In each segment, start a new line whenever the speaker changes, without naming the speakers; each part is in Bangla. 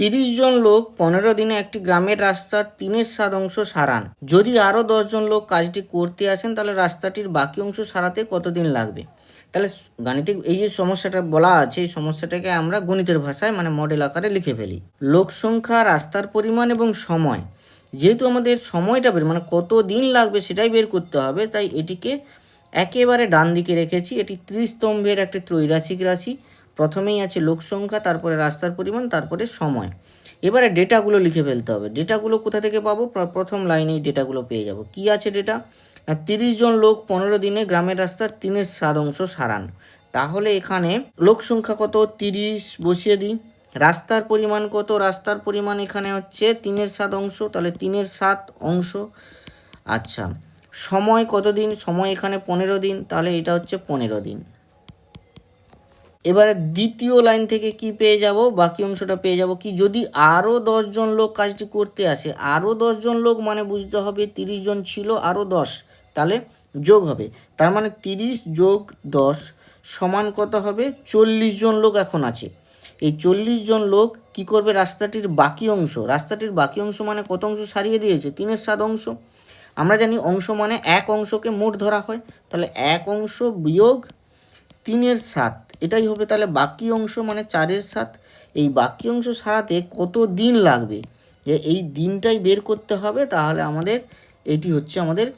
তিরিশ জন লোক পনেরো দিনে একটি গ্রামের রাস্তার তিনের সাত অংশ সারান। যদি আরও দশজন লোক কাজটি করতে আসেন, তাহলে রাস্তাটির বাকি অংশ সারাতে কতদিন লাগবে? তাহলে গাণিতিক এই যে সমস্যাটা বলা আছে, এই সমস্যাটাকে আমরা গণিতের ভাষায় মানে মডেল আকারে লিখে ফেলি। লোক সংখ্যা, রাস্তার পরিমাণ এবং সময়। যেহেতু আমাদের সময়টা বের মানে কত দিন লাগবে সেটাই বের করতে হবে, তাই এটিকে একেবারে ডান দিকে রেখেছি। এটি ত্রিস্তম্ভের একটি ত্রৈরাশিক রাশি। প্রথমেই আছে লোক সংখ্যা তারপরে রাস্তার পরিমাণ, তারপরে সময়। এবারে ডেটাগুলো লিখে ফেলতে হবে। ডেটাগুলো কোথা থেকে পাবো? প্রথম লাইনেই ডেটাগুলো পেয়ে যাব। কি আছে ডেটা? তিরিশ জন লোক পনেরো দিনে গ্রামের রাস্তার তিনের সাত অংশ সারান। তাহলে এখানে লোক সংখ্যা কত? তিরিশ বসিয়ে দিই। রাস্তার পরিমাণ কত? রাস্তার পরিমাণ এখানে হচ্ছে তিনের সাত অংশ। তাহলে তিনের সাত অংশ। আচ্ছা সময় কত দিন? সময় এখানে পনেরো দিন। তাহলে এটা হচ্ছে পনেরো দিন। এবারে দ্বিতীয় লাইন থেকে কি পেয়ে যাব? বাকি অংশটা পেয়ে যাব কি? যদি আরও দশজন লোক কাজটি করতে আসে আরও দশজন লোক মানে বুঝতে হবে তিরিশ জন ছিল আরও দশ। তাহলে যোগ হবে। তার মানে তিরিশ যোগ দশ সমান কত হবে? চল্লিশ জন লোক এখন আছে। এই চল্লিশ জন লোক কি করবে? রাস্তাটির বাকি অংশ। রাস্তাটির বাকি অংশ মানে কত অংশ সারিয়ে দিয়েছে? তিনের সাত অংশ। আমরা জানি অংশ মানে এক অংশকে মোট ধরা হয়। তাহলে এক অংশ বিয়োগ তিনের সাত। এটাই হবে তাহলে বাকি অংশ মানে চারের সাত। এই বাকি অংশ সারাতে কত দিন লাগবে? যে এই দিনটাই বের করতে হবে, তাহলে আমাদের এটি হচ্ছে আমাদের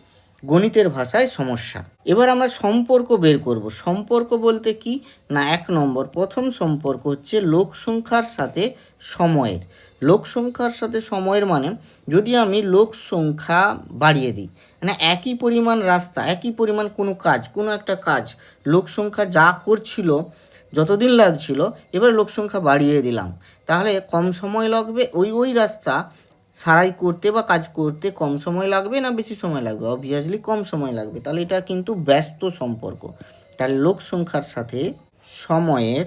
গণিতের ভাষায় সমস্যা। এবার আমরা সম্পর্ক বের করব। সম্পর্ক বলতে কি? না, এক নম্বর। প্রথম সম্পর্ক হচ্ছে লোক সংখ্যার সাথে সময়ের। লোক সংখ্যার সাথে সময়ের মানে যদি আমি লোক সংখ্যা বাড়িয়ে দিই মানে একই পরিমাণ রাস্তা, একই পরিমাণ কোনো কাজ, কোনো একটা কাজ লোক সংখ্যা যা করছিল, যতদিন লাগছিল, এবার লোক সংখ্যা বাড়িয়ে দিলাম। তাহলে কম সময় লাগবে ওই ওই রাস্তা সারাই করতে বা কাজ করতে কম সময় লাগবে না বেশি সময় লাগবে? অবভিয়াসলি কম সময় লাগবে। তাহলে এটা কিন্তু ব্যস্ত সম্পর্ক। তাহলে লোক সংখ্যার সাথে সময়ের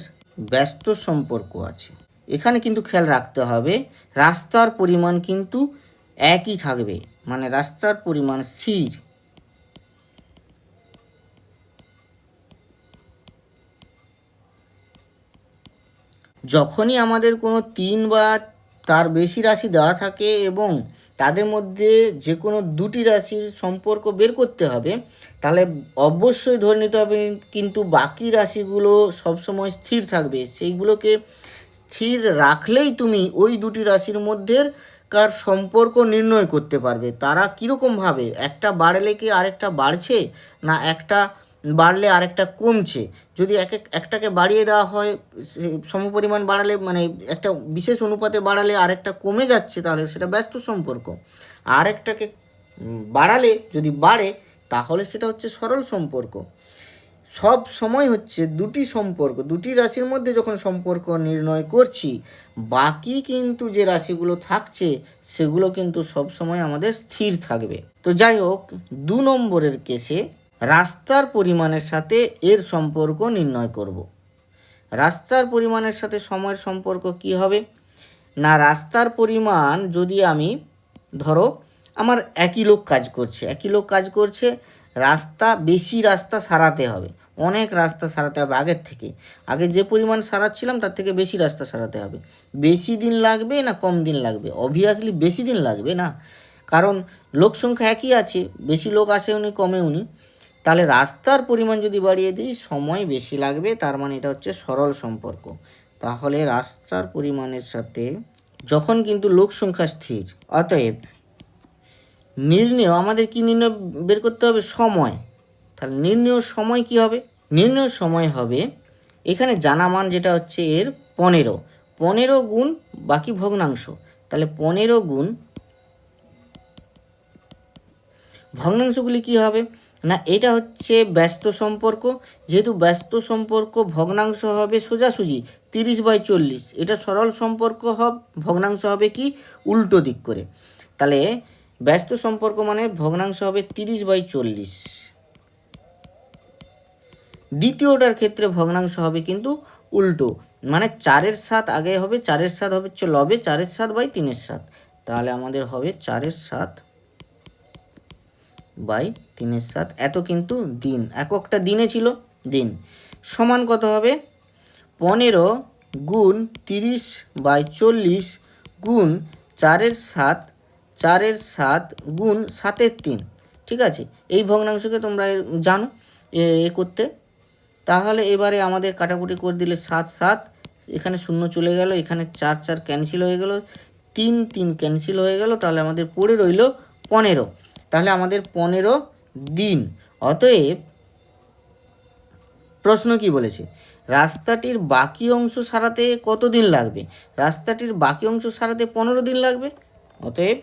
ব্যস্ত সম্পর্ক আছে। এখানে কিন্তু খেয়াল রাখতে হবে, রাস্তার পরিমাণ কিন্তু একই থাকবে মানে রাস্তার পরিমাণ স্থির। যখনই আমাদের কোনো তিন বা তার বেশি রাশি দেওয়া থাকে এবং তাদের মধ্যে যে কোনো দুটি রাশির সম্পর্ক বের করতে হবে, তাহলে অবশ্যই ধরে নিতে হবে কিন্তু বাকি রাশিগুলো সবসময় স্থির থাকবে। সেইগুলোকে স্থির রাখলেই তুমি ওই দুটি রাশির মধ্যে কার সম্পর্ক নির্ণয় করতে পারবে। তারা কীরকমভাবে একটা বাড়লে কি আরেকটা বাড়ছে? না একটা বাড়লে আরেকটা কমছে? যদি এক এক একটাকে বাড়িয়ে দেওয়া হয় সমপরিমাণ বাড়ালে মানে একটা বিশেষ অনুপাতে বাড়ালে আরেকটা কমে যাচ্ছে, তাহলে সেটা ব্যস্ত সম্পর্ক। আরেকটাকে বাড়ালে যদি বাড়ে, তাহলে সেটা হচ্ছে সরল সম্পর্ক। সব সময় হচ্ছে দুটি সম্পর্ক, দুটি রাশির মধ্যে যখন সম্পর্ক নির্ণয় করছি, বাকি কিন্তু যে রাশিগুলো থাকছে, সেগুলো কিন্তু সব সময় আমাদের স্থির থাকবে। তো যাই হোক, দু নম্বরের কেসে রাস্তার পরিমাণের সাথে এর সম্পর্ক নির্ণয় করব। রাস্তার পরিমাণের সাথে সময়ের সম্পর্ক কি হবে? না, রাস্তার পরিমাণ যদি আমি, ধরো, আমার একই লোক কাজ করছে, একই লোক কাজ করছে রাস্তা, বেশি রাস্তা সারাতে হবে। অনেক রাস্তা সারাতে হবে আগের থেকে। আগে যে পরিমাণ সারাচ্ছিলাম, তার থেকে বেশি রাস্তা সারাতে হবে। বেশি দিন লাগবে না কম দিন লাগবে? অবভিয়াসলি বেশি দিন লাগবে না। কারণ লোক সংখ্যা একই আছে, বেশি লোক আসে উনি কমে উনি তাহলে রাস্তার পরিমাণ যদি বাড়িয়ে দিই, সময় বেশি লাগবে, তার মানে এটা হচ্ছে সরল সম্পর্ক। তাহলে রাস্তার পরিমাণের সাথে যখন কিন্তু লোক সংখ্যা স্থির, অতএব নির্ণয়, আমাদের কি নির্ণয় বের করতে হবে? সময়। তাহলে নির্ণয় সময় কি হবে? নির্ণয় সময় হবে, এখানে জানা মান যেটা হচ্ছে এর পনেরো। পনেরো গুণ বাকি ভগ্নাংশ। তাহলে পনেরো গুণ ভগ্নাংশগুলি কি হবে? না, এটা হচ্ছে ব্যস্ত সম্পর্ক। যেহেতু ব্যস্ত সম্পর্ক ভগ্নাংশ হবে সোজাসুজি তিরিশ বাই চল্লিশ। এটা সরল সম্পর্ক হব, ভগ্নাংশ হবে কি? উল্টো দিক করে। তাহলে ব্যস্ত সম্পর্ক মানে ভগ্নাংশ হবে তিরিশ বাই চল্লিশ। দ্বিতীয়টার ক্ষেত্রে ভগ্নাংশ হবে কিন্তু উল্টো মানে চারের সাত আগে হবে, চারের সাত হবে লবে চারের সাত বাই তিনের সাত। তাহলে আমাদের হবে চারের সাত বাই তিনের সাত, এত কিন্তু দিন, এককটা দিনে ছিল, দিন। সমান কত হবে? পনেরো গুণ তিরিশ বাই চল্লিশ গুণ চারের সাত চারের সাত গুণ সাতের তিন, ঠিক আছে? এই ভগ্নাংশকে তোমরা জানো, এ করতে। তাহলে এবারে আমাদের কাটাকুটি করে দিলে সাত সাত, এখানে শূন্য চলে গেল, এখানে চার চার ক্যান্সেল হয়ে গেল, তিন তিন ক্যান্সেল হয়ে গেল, তাহলে আমাদের পড়ে রইল পনেরো। তাহলে আমাদের পনেরো দিন, অতএব প্রশ্ন কি বলেছে? রাস্তাটির বাকি অংশ সারাতে কত দিন লাগবে? রাস্তাটির বাকি অংশ সারাতে পনেরো দিন লাগবে, অতএব